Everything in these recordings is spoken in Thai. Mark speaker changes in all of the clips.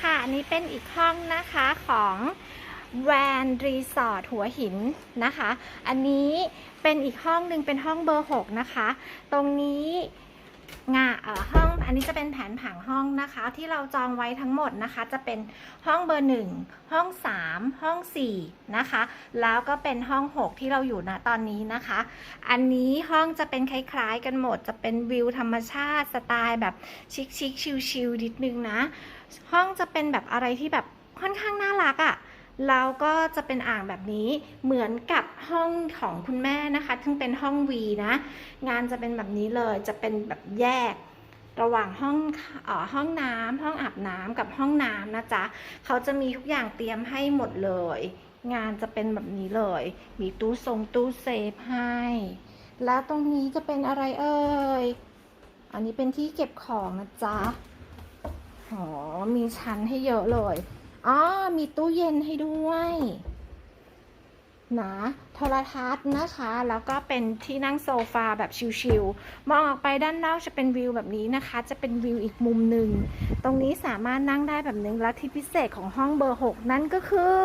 Speaker 1: ค่ะ อันนี้เป็นอีกห้องนะคะของแวนรีสอร์ทหัวหินนะคะ อันนี้เป็นอีกห้องหนึ่งเป็นห้องเบอร์ 6 นะคะ ตรงนี้งาเอ่อห้อง นนี้จะเป็นแผนผังห้องนะคะ ที่เราจองไว้ทั้งหมดนะคะ จะเป็นห้องเบอร์1ห้อง3ห้อง4นะคะ แล้วก็เป็นห้อง6ที่เราอยู่ณตอนนี้นะคะ อันนี้ห้องจะเป็นคล้ายๆกันหมด จะเป็นวิวธรรมชาติสไตล์แบบชิคๆชิลๆนิดนึงนะ ห้องจะเป็นแบบอะไรที่แบบค่อนข้างน่ารักอะ่ะแล้วก็จะเป็นอ่างแบบนี้เหมือนกับห้องของคุณแม่นะคะ ซึ่งเป็นห้องวีนะ งานจะเป็นแบบนี้เลย จะเป็นแบบแยก ระหว่างห้องออห้องน้ำห้องอาบน้ำกับห้องน้ำนะจ๊ะเขาจะมีทุกอย่างเตรียมให้หมดเลย งานจะเป็นแบบนี้เลย มีตู้ทรงตู้เซฟให้ แล้วตรงนี้จะเป็นอะไรเอ่ย อันนี้เป็นที่เก็บของนะจ๊ะอ๋อมีชั้นให้เยอะเลยอ๋อมีตู้เย็นให้ด้วย นาโทรทัศน์นะคะ แล้วก็เป็นที่นั่งโซฟาแบบชิลๆ มองออกไปด้านนอกจะเป็นวิวแบบนี้นะคะ จะเป็นวิวอีกมุมหนึ่ง ตรงนี้สามารถนั่งได้แบบนึง และที่พิเศษของห้องเบอร์ 6 นั่นก็คือ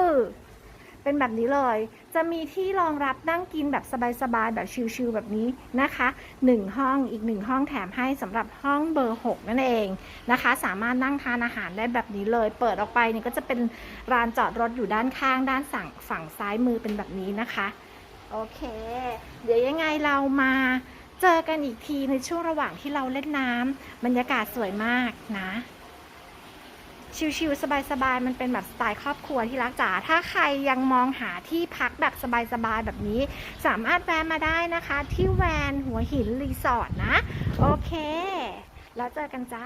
Speaker 1: เป็นแบบนี้เลย จะมีที่รองรับนั่งกินแบบสบายๆแบบชิลๆแบบนี้นะคะหนึ่งห้องอีกหนึ่งห้องแถมให้สำหรับห้องเบอร์ 6 นั่นเองนะคะ สามารถนั่งทานอาหารได้แบบนี้เลย เปิดออกไปเนี่ยก็จะเป็นลานจอดรถอยู่ด้านข้าง ด้านสั่งฝั่งซ้ายมือเป็นแบบนี้นะคะโอเค เดี๋ยวยังไงเรามาเจอกันอีกทีในช่วงระหว่างที่เราเล่นน้ำบรรยากาศสวยมากนะ ชิลๆสบายๆมันเป็นแบบสไตล์ครอบครัวที่รักจ๋าถ้าใครยังมองหาที่พักแบบสบายๆแบบนี้ สามารถแวะมาได้นะคะ ที่แวนหัวหินรีสอร์ทนะ โอเค แล้วเจอกันจ้า